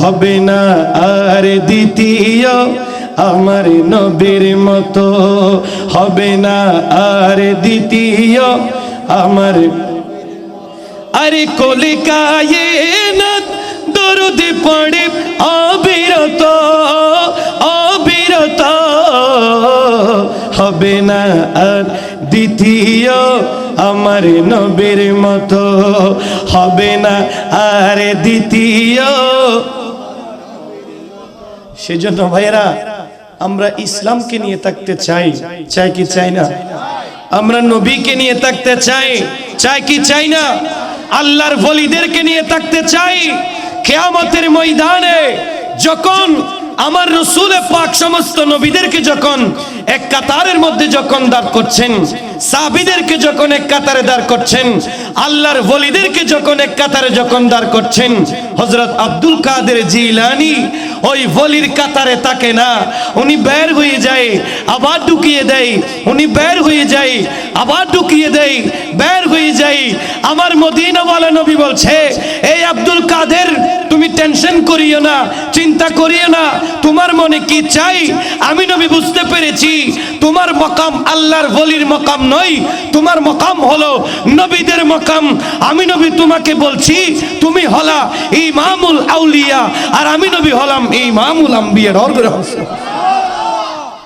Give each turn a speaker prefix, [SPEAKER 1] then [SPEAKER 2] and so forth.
[SPEAKER 1] হবে না আর দ্বিতীয় আমার নবীর মতো হবে না আর দ্বিতীয় আমার আরে কলিকায়ে দরুদ পড়ে অবিরত অবিরত হবে না আর দ্বিতীয় আমার নবীর মতো হবে না আর দ্বিতীয় সেজন্য ভাইয়েরা, আমরা ইসলামকে নিয়ে থাকতে চাই। চাই কি চাই না? আমরা নবীকে নিয়ে থাকতে চাই। চাই কি চাই না? আল্লাহর বলিদেরকে নিয়ে থাকতে চাই। কেয়ামতের ময়দানে যখন আমার রসুল পাক সমস্ত নবীদেরকে যখন এক কাতারের মধ্যে যখন দাঁড় করছেন সাবিদেরকে যখন এক কাতারে দাঁড় করছেন, আল্লাহর বলিদেরকে যখন এক কাতারে যখন দাঁড় করছেন হজরত আব্দুল কাদের জিলানি ওই বলির কাতারে তাকে না। উনি বের হয়ে যায়, আবার ঢুকিয়ে দেয়। উনি বের হয়ে যায়, আবার ঢুকিয়ে দেয়, বের হয়ে যায়। আমার মদিনাওয়ালা নবী বলছে, এই আব্দুল কাদের, তুমি টেনশন করিও না, চিন্তা করিও না। তোমার মনে কি চাই? আমি নবী বুঝতে পেরেছি, তোমার মকাম আল্লাহর বলির মকাম নয়। তোমার মকাম হলো নবীদের মকাম। আমি নবী তোমাকে বলছি, তুমি হলা ইমামুল আউলিয়া আর আমি নবী হলাম ইমামুল আম্বিয়া